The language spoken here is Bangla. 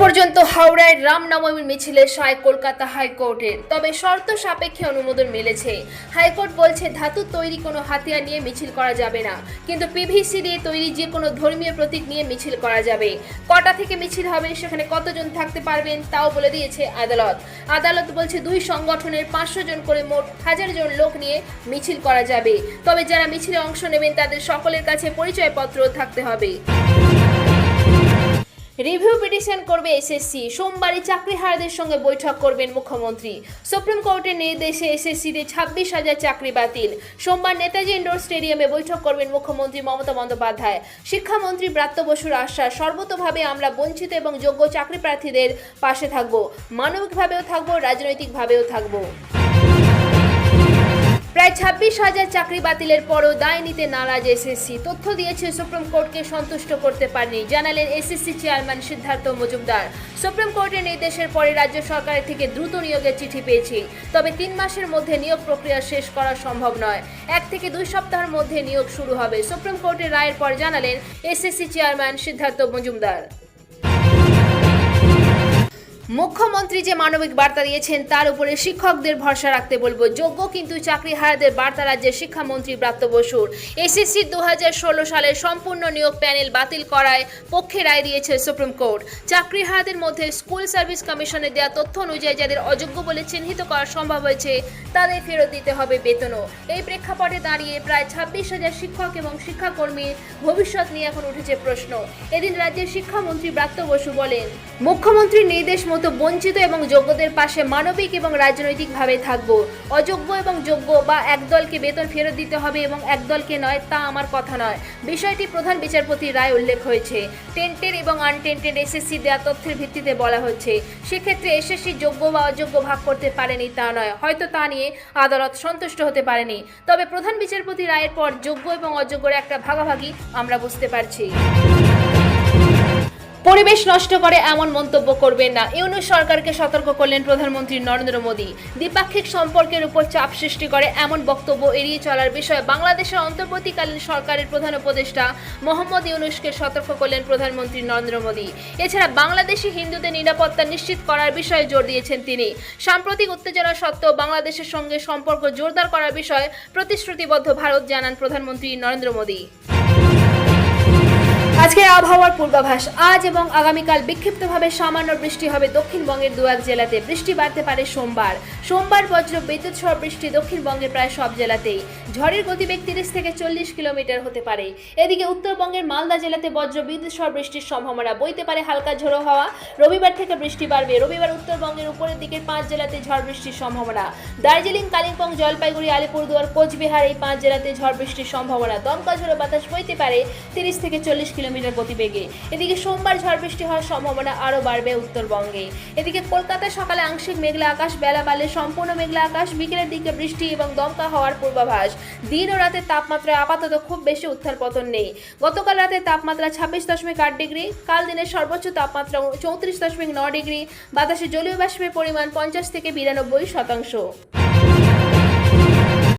পর্যন্ত হাওড়ায় রামনবমীর মিছিলে সায় কলকাতা হাইকোর্টের তবে শর্ত সাপেক্ষে অনুমোদন মিলেছে। হাইকোর্ট বলছে, ধাতু তৈরি কোনো হাতিয়ার নিয়ে মিছিল করা যাবে না। কিন্তু পিভিসি দিয়ে তৈরি যে কোনো ধর্মীয় প্রতীক নিয়ে মিছিল করা যাবে। কটা থেকে মিছিল হবে, সেখানে কতজন থাকতে পারবেন তাও বলে দিয়েছে আদালত। আদালত বলছে, দুই সংগঠনের পাঁচশো জন করে মোট হাজার জন লোক নিয়ে মিছিল করা যাবে। তবে যারা মিছিলে অংশ নেবেন, তাদের সকলের কাছে পরিচয়পত্র থাকতে হবে। রিভিউ পিটিশন করবে এসএসসি। সোমবারই চাকরিহারাদের সঙ্গে বৈঠক করবেন মুখ্যমন্ত্রী। সুপ্রিম কোর্টের নির্দেশে এসএসসিতে ছাব্বিশ হাজার চাকরি বাতিল। সোমবার নেতাজি ইন্ডোর স্টেডিয়ামে বৈঠক করবেন মুখ্যমন্ত্রী মমতা বন্দ্যোপাধ্যায়। শিক্ষামন্ত্রী ব্রাত্য বসুর আশ্বাস, সর্বতোভাবে আমরা বঞ্চিত এবং যোগ্য চাকরি প্রার্থীদের পাশে থাকব। মানবিকভাবেও থাকব, রাজনৈতিকভাবেও থাকব। প্রায় ছাব্বিশ হাজার চাকরি বাতিলের পরও দায় নিতে নারাজ এসএসসি তথ্য দিয়েছে সুপ্রিম কোর্টকে সন্তুষ্ট করতে পারেনি, জানালেন SSC chairman Siddhartha Majumdar. Supreme কোর্টের নির্দেশের পরে রাজ্য সরকারের থেকে দ্রুত নিয়োগের চিঠি পেয়েছি। তবে তিন মাসের মধ্যে নিয়োগ প্রক্রিয়া শেষ করা সম্ভব নয়। এক থেকে দুই সপ্তাহের মধ্যে নিয়োগ শুরু হবে। সুপ্রিম কোর্টের রায়ের পর জানালেন এসএসসি চেয়ারম্যান সিদ্ধার্থ মজুমদার। মুখ্যমন্ত্রী যে মানবিক বার্তা দিয়েছেন, তার উপরে শিক্ষকদের ভরসা রাখতে বলব। যোগ্য কিন্তু চাকরি হারাদের বার্তা রাজ্যের শিক্ষামন্ত্রী ব্রাত্য বসুর। এসএসসি দু হাজার সালের সম্পূর্ণ নিয়োগ প্যানেল বাতিল করায় পক্ষে রায় দিয়েছে সুপ্রিম কোর্ট। চাকরি হারাদের মধ্যে স্কুল সার্ভিস কমিশনে দেওয়া তথ্য অনুযায়ী যাদের অযোগ্য বলে চিহ্নিত করা সম্ভব হয়েছে, তাদের ফেরত দিতে হবে বেতনও। এই প্রেক্ষাপটে দাঁড়িয়ে প্রায় ছাব্বিশ হাজার শিক্ষক এবং শিক্ষাকর্মীর ভবিষ্যৎ নিয়ে এখন উঠেছে প্রশ্ন। এদিন রাজ্যের শিক্ষামন্ত্রী ব্রাত্য বসু বলেন, মুখ্যমন্ত্রীর নির্দেশ মতো বঞ্চিত এবং যোগ্যদের পাশে মানবিক এবং রাজনৈতিকভাবে থাকব। অযোগ্য এবং যোগ্য বা একদলকে বেতন ফেরত দিতে হবে এবং একদলকে নয় তা আমার কথা নয়। বিষয়টি প্রধান বিচারপতির রায় উল্লেখ হয়েছে। টেন্টের এবং আনটেন্টেড এসএসসি দেওয়া তথ্যের ভিত্তিতে বলা হচ্ছে, সেক্ষেত্রে এসএসসি যোগ্য বা অযোগ্য ভাগ করতে পারেনি তা নয়। হয়তো তা নিয়ে আদালত সন্তুষ্ট হতে পারেনি। তবে প্রধান বিচারপতি রায়ের পর যোগ্য এবং অযোগ্যর একটা ভাগাভাগি আমরা বুঝতে পারছি। পরিবেশ নষ্ট করে এমন মন্তব্য করবেন না। ইউনুস সরকারকে সতর্ক করলেন প্রধানমন্ত্রী নরেন্দ্র মোদী। দ্বিপাক্ষিক সম্পর্কের উপর চাপ সৃষ্টি করে এমন বক্তব্য এড়িয়ে চলার বিষয়ে বাংলাদেশের অন্তর্বর্তীকালীন সরকারের প্রধান উপদেষ্টা মোহাম্মদ ইউনুসকে সতর্ক করলেন প্রধানমন্ত্রী নরেন্দ্র মোদী। এছাড়া বাংলাদেশি হিন্দুদের নিরাপত্তা নিশ্চিত করার বিষয়ে জোর দিয়েছেন তিনি। সাম্প্রতিক উত্তেজনা সত্ত্বেও বাংলাদেশের সঙ্গে সম্পর্ক জোরদার করার বিষয়ে প্রতিশ্রুতিবদ্ধ ভারত, জানান প্রধানমন্ত্রী নরেন্দ্র মোদী। আজকের আবহাওয়ার পূর্বাভাস, আজ এবং আগামীকাল বিক্ষিপ্তভাবে সামান্য বৃষ্টি হবে। দক্ষিণবঙ্গের দু এক জেলাতে বৃষ্টি বাড়তে পারে সোমবার। সোমবার বজ্র বিদ্যুৎ সহ বৃষ্টি দক্ষিণবঙ্গের প্রায় সব জেলাতেই। ঝড়ের গতিবেগ তিরিশ থেকে চল্লিশ কিলোমিটার হতে পারে। এদিকে উত্তরবঙ্গের মালদা জেলাতে বজ্র বিদ্যুৎ সহ বৃষ্টির সম্ভাবনা বইতে পারে হালকা ঝোড়ো হাওয়া। রবিবার থেকে বৃষ্টি বাড়বে। রবিবার উত্তরবঙ্গের উপরের দিকে পাঁচ জেলাতে ঝড় বৃষ্টির সম্ভাবনা। দার্জিলিং, কালিম্পং, জলপাইগুড়ি, আলিপুরদুয়ার, কোচবিহার এই পাঁচ জেলাতে ঝড় বৃষ্টির সম্ভাবনা। দমকা ঝোড়ো বাতাস বইতে পারে তিরিশ থেকে চল্লিশ কিলোমিটার। গতিবেগে। এদিকে সোমবার ঝড় বৃষ্টি হওয়ার সম্ভাবনা আরও বাড়বে উত্তরবঙ্গে। এদিকে কলকাতায় সকালে আংশিক মেঘলা আকাশ, বেলা বালে সম্পূর্ণ মেঘলা আকাশ, বিকেলের দিকে বৃষ্টি এবং দমকা হওয়ার পূর্বাভাস। দিন ও রাতের তাপমাত্রায় আপাতত খুব বেশি উত্থান পতন নেই। গতকাল রাতে তাপমাত্রা ছাব্বিশ দশমিক আট ডিগ্রি, কাল দিনের সর্বোচ্চ তাপমাত্রা চৌত্রিশ দশমিক ন ডিগ্রি, বাতাসে জলীয় বাষ্পের পরিমাণ পঞ্চাশ থেকে বিরানব্বই শতাংশ।